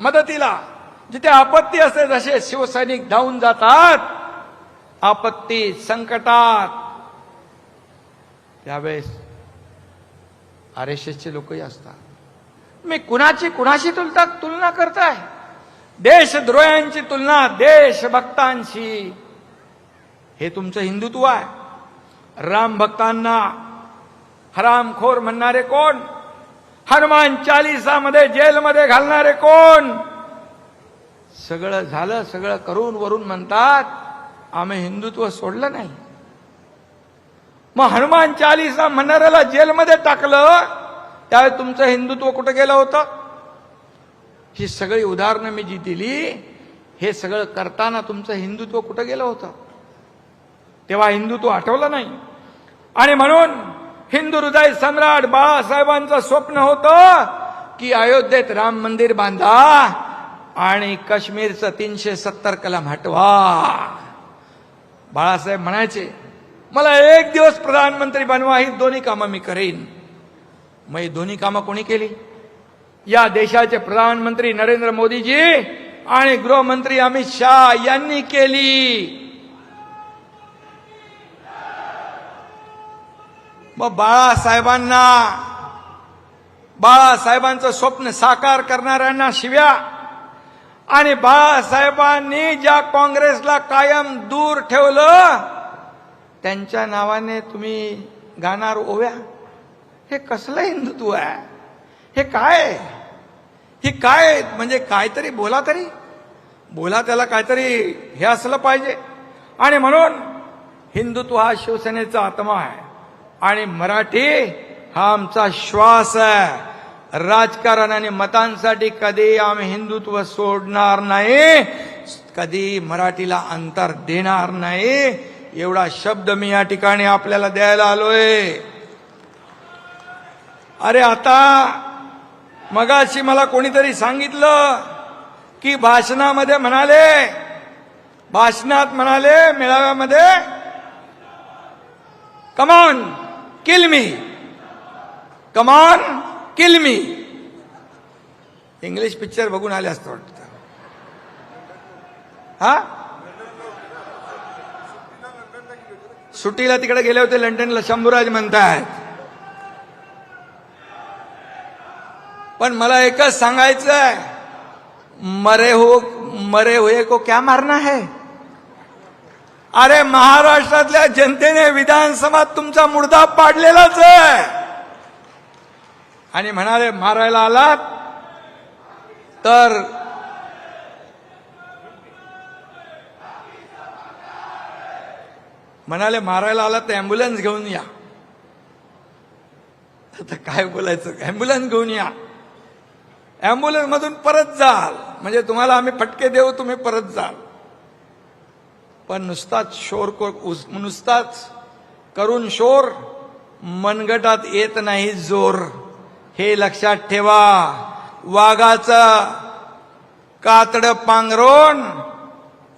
मदतीला. जिथे आपत्ती असते जसे शिवसैनिक धावून जातात आपत्ती संकटात. त्यावेळेस आर एस एसचे लोकही असतात. मी कुणाची कुणाशी तुलता तुलना करताय? देशद्रोह्यांची तुलना देशभक्तांशी. हे तुमचं हिंदुत्व आहे. राम भक्तांना हरामखोर म्हणणारे कोण? हनुमान चालिसामध्ये जेलमध्ये घालणारे कोण? सगळं झालं सगळं करून वरून म्हणतात आम्ही हिंदुत्व सोडलं नाही. मग हनुमान चालिसा म्हणणाऱ्याला जेलमध्ये टाकलं त्यावेळी तुमचं हिंदुत्व कुठं गेलं होतं? ही सगळी उदाहरणं मी जी दिली हे सगळं करताना तुमचं हिंदुत्व कुठं गेलं होतं? तेव्हा हिंदुत्व आठवलं नाही. आणि म्हणून हिंदू हृदय सम्राट बाळासाहेबांचं स्वप्न होतं की अयोध्येत राम मंदिर बांधा आणि काश्मीरचं तीनशे सत्तर कलम हटवा. बाळासाहेब म्हणायचे मला एक दिवस प्रधानमंत्री बनवा ही दोन्ही कामं मी करेन. मग ही दोन्ही कामं कोणी केली? या देशाचे प्रधानमंत्री नरेंद्र मोदीजी आणि गृहमंत्री अमित शहा यांनी केली. मग बाळासाहेबांना बाळासाहेबांचं स्वप्न साकार करणाऱ्यांना शिव्या. आणि बाळासाहेबांनी ज्या काँग्रेसला कायम दूर ठेवलं त्यांच्या नावाने तुम्ही गाणार ओव्या. हे कसलं हिंदुत्व आहे? हे काय? हे काय? म्हणजे काहीतरी बोला तरी. बोला त्याला काहीतरी हे असलं पाहिजे. आणि म्हणून हिंदुत्व हा शिवसेनेचा आत्मा आहे. आणि मराठी हा आमचा श्वास आहे. राजकारण आणि मतांसाठी कधी आम्ही हिंदुत्व सोडणार नाही. कधी मराठीला अंतर देणार नाही. एवढा शब्द मी या ठिकाणी आपल्याला द्यायला आलोय. अरे आता मगाशी मला कोणीतरी सांगितलं की भाषणामध्ये म्हणाले भाषणात म्हणाले मेळाव्यामध्ये come on kill me come on kill me English picture बघून आले असतं वाटतं. हा? सुट्टीला तिकडे गेले होते लंडनला शंभूराज म्हणतायत. पण मला एकच सांगायचं आहे मरे हो मरे हुए को क्या मारना है? अरे महाराष्ट्रातल्या जनतेने विधानसभात तुमचा मुर्दा पाडलेलाच आहे. आणि म्हणाले मारायला आलात? तर म्हणाले मारायला आलात तर अँब्युलन्स घेऊन या. आता काय बोलायचं? अँब्युलन्स घेऊन या. अँब्युलन्स मधून परत जाल. म्हणजे तुम्हाला आम्ही फटके देऊ तुम्ही परत जाल. पण नुसताच शोर नुसताच करून शोर मनगटात येत नाही जोर. हे लक्षात ठेवा. वाघाचं कातड पांघरून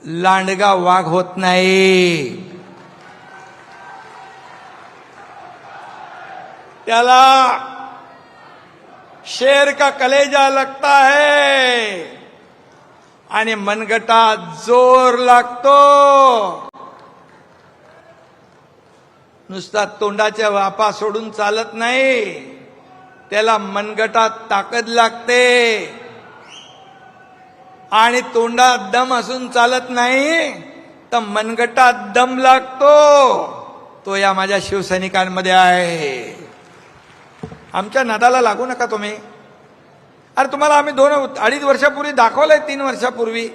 लांडगा वाघ होत नाही. त्याला शेर का कलेजा लगता है? आणि मनगटात जोर लागतो. नुसता तोंडाच्या वापा सोडून चालत नाही. त्याला मनगटात ताकद लागते. आणि तोंडात दम असून चालत नाही तर मनगटात दम लागतो. तो या माझ्या शिवसैनिकांमध्ये आहे. आमच्या नादाला लागू नका तुम्ही. अरे तुम्हाला आम्ही दोन अडीच वर्षापूर्वी दाखवलंय तीन वर्षापूर्वी.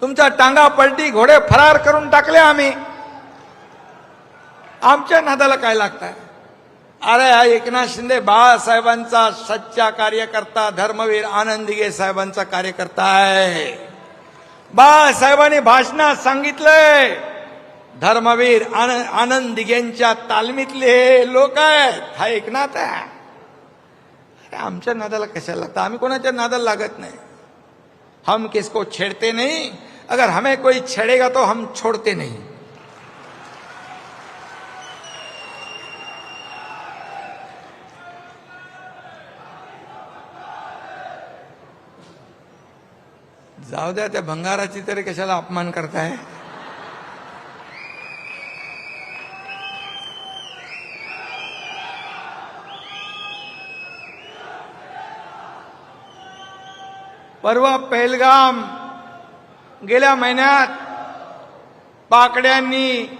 तुमच्या टांगा पलटी घोडे फरार करून टाकले आम्ही. आमच्या नादाला काय लागतंय? अरे हा एकनाथ शिंदे बाळासाहेबांचा सच्चा कार्यकर्ता धर्मवीर आनंद साहेबांचा कार्यकर्ता आहे. बाळासाहेबांनी भाषणात सांगितलंय. धर्मवीर आन- आनंद दिघेंच्या तालमीतले लोक आहेत. हा एकनाथ आहे. आमच्या नादाला कशाला लागतं? आम्ही कोणाच्या नादाला लागत नाही. हम किसको छेड़ते नहीं. अगर हमें कोई छेड़ेगा तो हम छोड़ते नहीं. जाऊ द्या त्या भंगाराची तरी कशाला अपमान करताय? परवा पहलगाम गेल्या महिन्यात पाकड्यांनी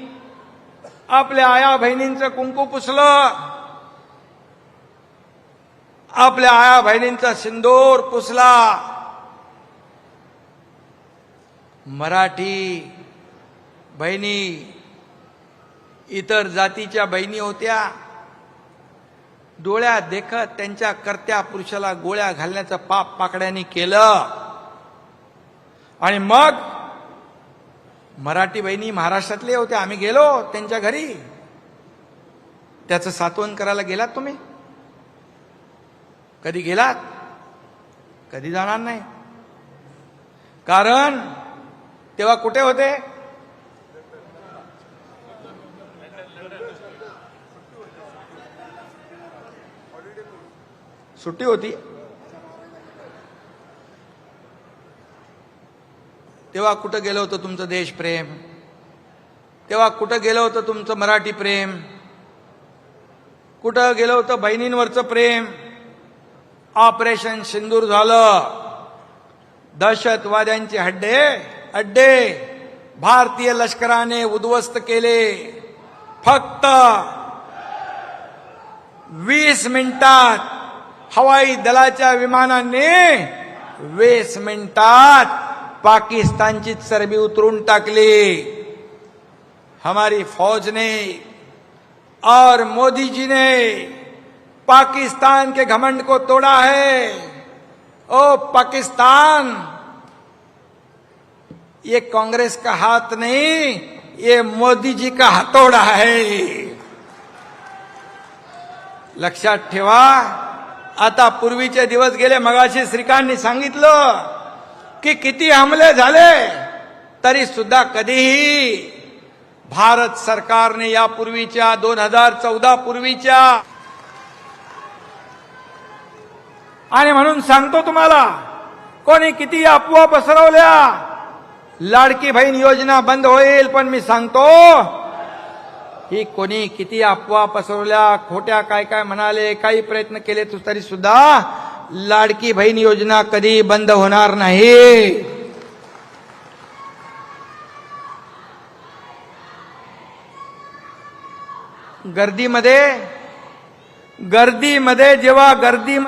आपल्या आया बहिणींचं कुंकू पुसलं. आपल्या आया बहिणींचा सिंदूर पुसला. मराठी बहिणी इतर जातीच्या बहिणी होत्या. डोळ्या देखत त्यांच्या कर्त्या पुरुषाला गोळ्या घालण्याचं पाप पाकड्यांनी केलं. आणि मग मराठी बहिणी महाराष्ट्रातले होते आम्ही गेलो त्यांच्या घरी. त्याचं सातवन करायला गेलात तुम्ही? कधी गेलात? कधी जाणार नाही? कारण तेव्हा कुठे होते? सुट्टी होती. तेव्हा कुठं गेलं होतं तुमचं देशप्रेम तेव्हा कुठं गेलं होतं तुमचं मराठी प्रेम? कुठं गेलं होतं बहिणींवरचं प्रेम? ऑपरेशन सिंदूर झालं. दहशतवाद्यांचे हड्डे अड्डे भारतीय लष्कराने उद्ध्वस्त केले. फक्त वीस मिनिटात हवाई दलाच्या विमानाने वीस मिनिटात पाकिस्तानची चरबी उतरून टाकली. हमारी फौज ने और मोदी जी ने पाकिस्तान के घमंड को तोड़ा है। ओ पाकिस्तान, ये कांग्रेस का हाथ नहीं, ये मोदी जी का हथौड़ा है। लक्षात ठेवा आता पूर्वीचे दिवस गेले मगाशी श्रीकांतनी सांगितलं की किती हमले झाले तरी सुद्धा कधीही भारत सरकारने यापूर्वीच्या दोन हजार चौदा पूर्वीच्या आणि म्हणून सांगतो तुम्हाला कोणी किती अफवा पसरवल्या लाडकी बहीण योजना बंद होईल पण मी सांगतो ही कोणी किती अफवा पसरवल्या खोट्या काय काय म्हणाले काही प्रयत्न केले तू तरी सुद्धा लाडकी बहीण योजना कधी बंद होणार नाही. गर्दीमध्ये गर्दीमध्ये जेव्हा गर्दी